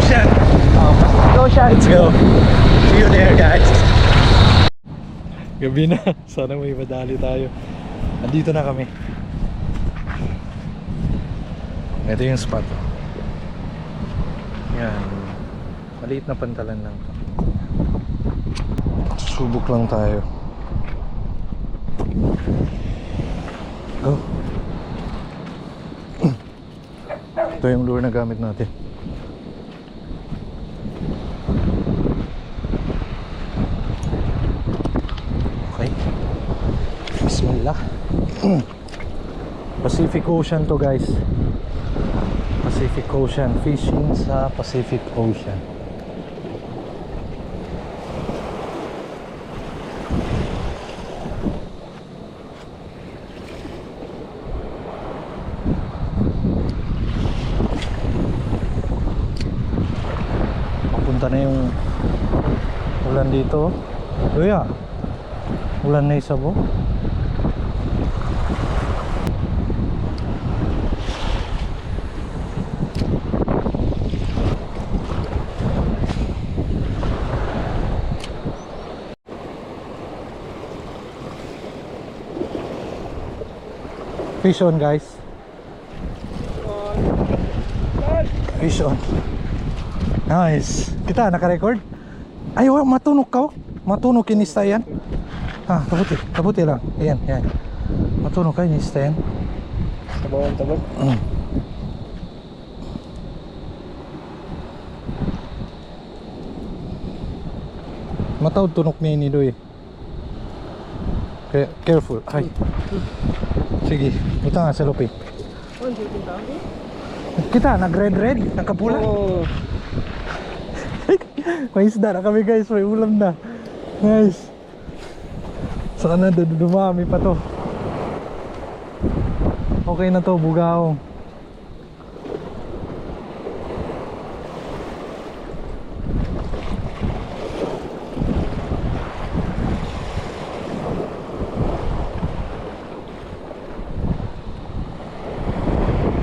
Ocean. Let's go. See you there, guys. Gabi na. Sana may madali tayo. Andito na kami. Ito yung spot. oh. Yan. Maliit na pantalan lang. Subok lang tayo. Go. Ito yung lure na gamit natin. Bismillah. Pacific Ocean to guys. Pacific Ocean. Fishing sa Pacific Ocean. Papunta na yung ulan dito. Kuya, ulan na isabo. Fish on guys. Fish on. Nice. Kita naka-record? Ayaw, matunog ka. oh. Matunog kinista yan. Ah, kabuti. Kabuti lang. Ayan, ayan. Matunog ka kinista yan. Tabawang tabang. Mm. Matawad tunok niya ini doy. Kaya careful. Ay. Sige, ito nga sa lupi. Kita, nag-red red, nagkapula. Oo. May isda na kami guys, may ulam na. Nice. Sana du- dumami pa to. Okay na to, bugaong.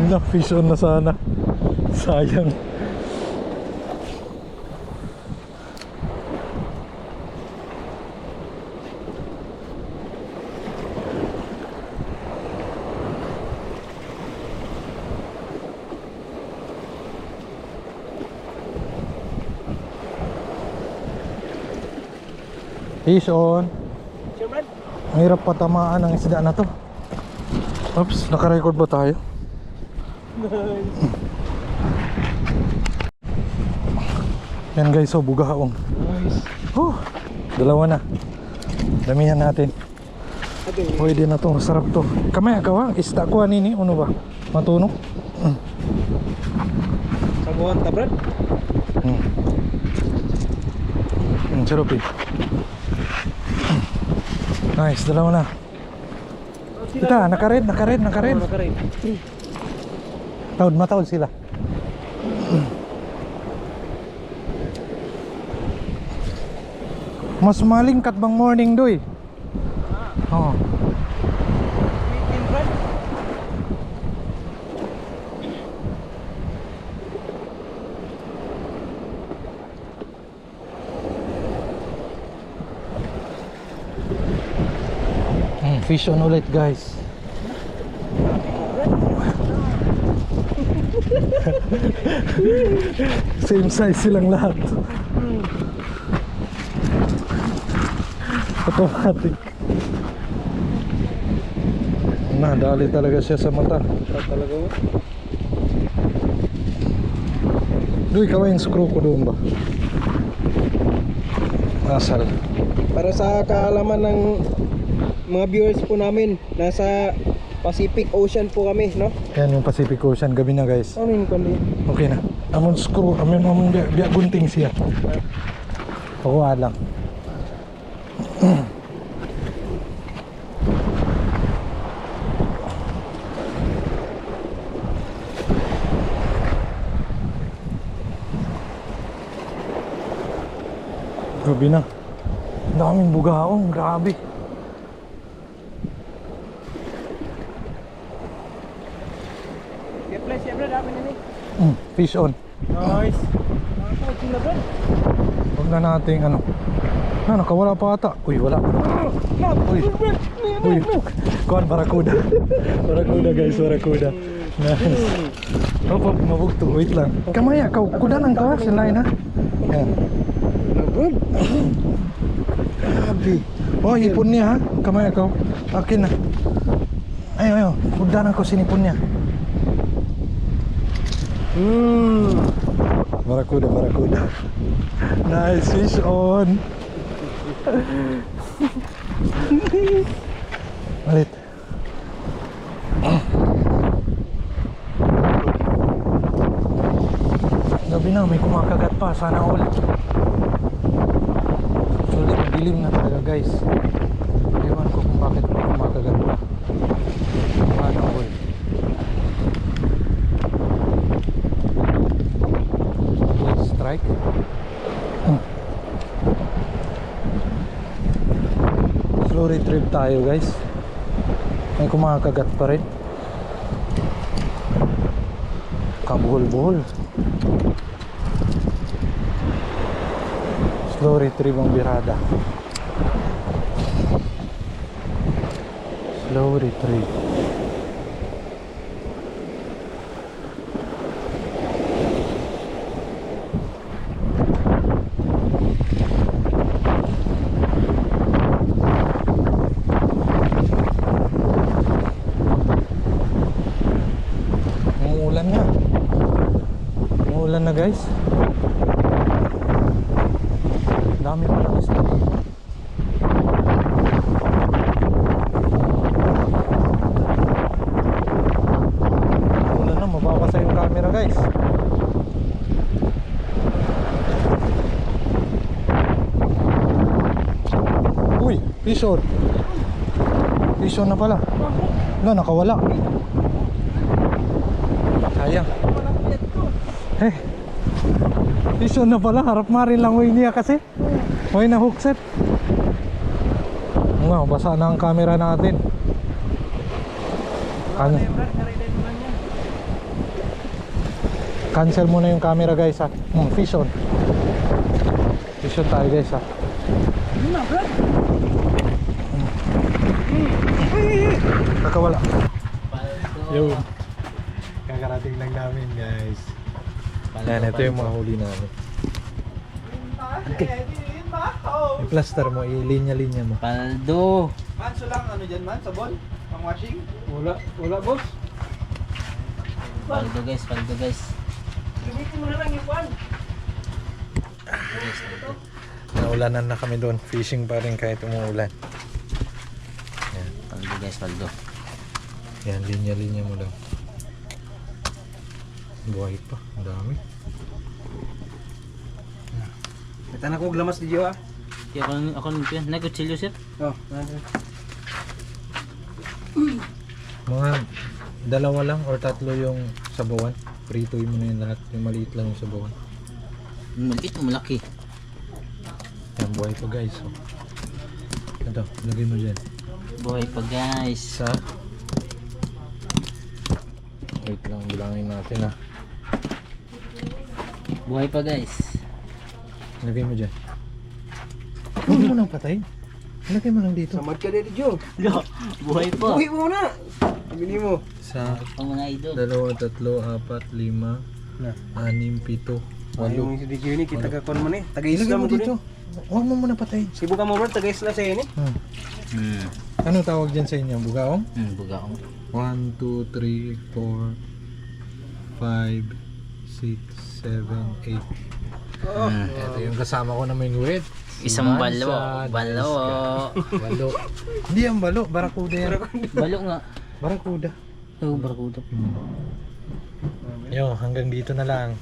Na fish on na sana. Sayang. Fish on. Ang hirap patamaan ng isda na to. Oops, naka-record ba tayo? Yan guys, so bugaong. Nice. Oh, dalawa na. Damihan natin. Pwede na to, masarap to. Kamay agawa, isda ko nini, ano ba? Matuno? Tabawang tabran. Hmm. Hmm, sarap eh. Nice, dalawa na. Kita, naka-red, naka-red, naka-red. Oo, naka-red. Taod, mataod sila. Mas malingkat bang morning doy? Oh. Weekend run. Mm, fish on ulit guys. Same size silang lahat. Automatic. Nadali talaga siya sa mata. Ito talaga mo. Doy, kaway yung screw ko doon ba? Asal. Para sa kaalaman ng mga viewers po namin, nasa Pacific Ocean po kami, no? Yan yung Pacific Ocean. Gabi na guys. Ano yung kundi? Okay na. Amon screw, amon amon biya, biya gunting siya. Pakuha lang. Gabi na. Ang daming bugaong, grabe. Siyempre, siyempre, dami na ni. Mm, fish on. Nice. Nakakawin sila Brad. Huwag na nating ano. Ah, nakawala pa ata. Uy, wala. Uy. Uy. Kuan, barakuda. barakuda guys, barakuda. Nice. Hop, hop, mabugto. Wait lang. Kamaya, kau kuda nang kawas sa line ha. Yan. Na Brad. Grabe. Oh, ipon niya ha. Kamaya kau. Akin na. Ayo, ayo. Kuda nang ko sinipon niya. Hmm. Barakuda, barakuda. Nice fish on. Malit. Gabi na, may kumakagat pa. Sana all. Actually, madilim na talaga guys. Ewan ko kung bakit may kumakagat pa. Sana all. Please strike. Hmm. Slow retrieve tayo guys. May kumakagat pa rin. Kabuhol-buhol. Slow retrieve ang birada. Slow retrieve. Umuulan na. Umuulan na guys. Dami pa lang isda dito. Umuulan na, mababasa yung camera guys. Uy. Fish on na pala. Wala, nakawala. Sayang. Eh. Fish on na pala. Harap marin lang way niya kasi. Way na hook set. Nga, basa na ang camera natin. Kan cancel muna yung camera guys ha. Hmm, fish on. Fish on tayo guys ha. Na Brad. Nakawala. Yo. Kakarating lang namin guys. Yan, ito yung mga huli namin. Okay. I-plaster mo, i-linya-linya mo. Paldo. Man, so lang ano dyan man? Sabon? Pang washing? Wala. Wala boss. Paldo guys, paldo guys. Gamitin mo na lang yung pan. Naulanan na kami doon. Fishing pa rin kahit umuulan. Yan, Paldo guys, paldo. yan linya-linya mo lang. Buhay pa. Ang dami. Ito na ko glamas di Diyo ah. Kaya ako, ako nito yan. Nagkutsilyo sir. Oh, Mga dalawa lang or tatlo yung sabawan. Pritoy mo na yung lahat. Yung maliit lang yung sabawan. Maliit o malaki. Yan, buhay pa guys. Oh. Ito, lagay mo dyan. Buhay pa guys. Isa. Wait lang, bilangin natin ah. Buhay pa guys. Lagay mo dyan. Huwag mo nang patayin. Lagay mo lang dito. Samad ka din Diyo. Yo, buhay pa. Uwi mo na. Bili mo. Sa Ang mga idol. dalawa, tatlo, apat, lima, Na. anim, pito, Walo. walo. Yung si Diyo ni kita ka kon mo ni. Taga Ilagay Islam mo mo dito. dito. Huwag mo muna patayin. Sibu ka mo bro, taga Islam sa ni. Hmm. Hmm. Ano tawag dyan sa inyo? Bugaong? Hmm, buga ko. 1, 2, 3, 4, 5, 6, 7, 8. Hmm. Ito yung kasama ko na may nguwit. Si Isang Mansa, balo. Balo. Balo. Hindi ang balo. Barakuda yan. Balo nga. Barakuda. Oh, barakuda. Yo, hanggang dito na lang.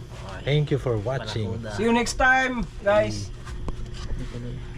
Thank you for watching. Barakuda. See you next time, guys. Ito,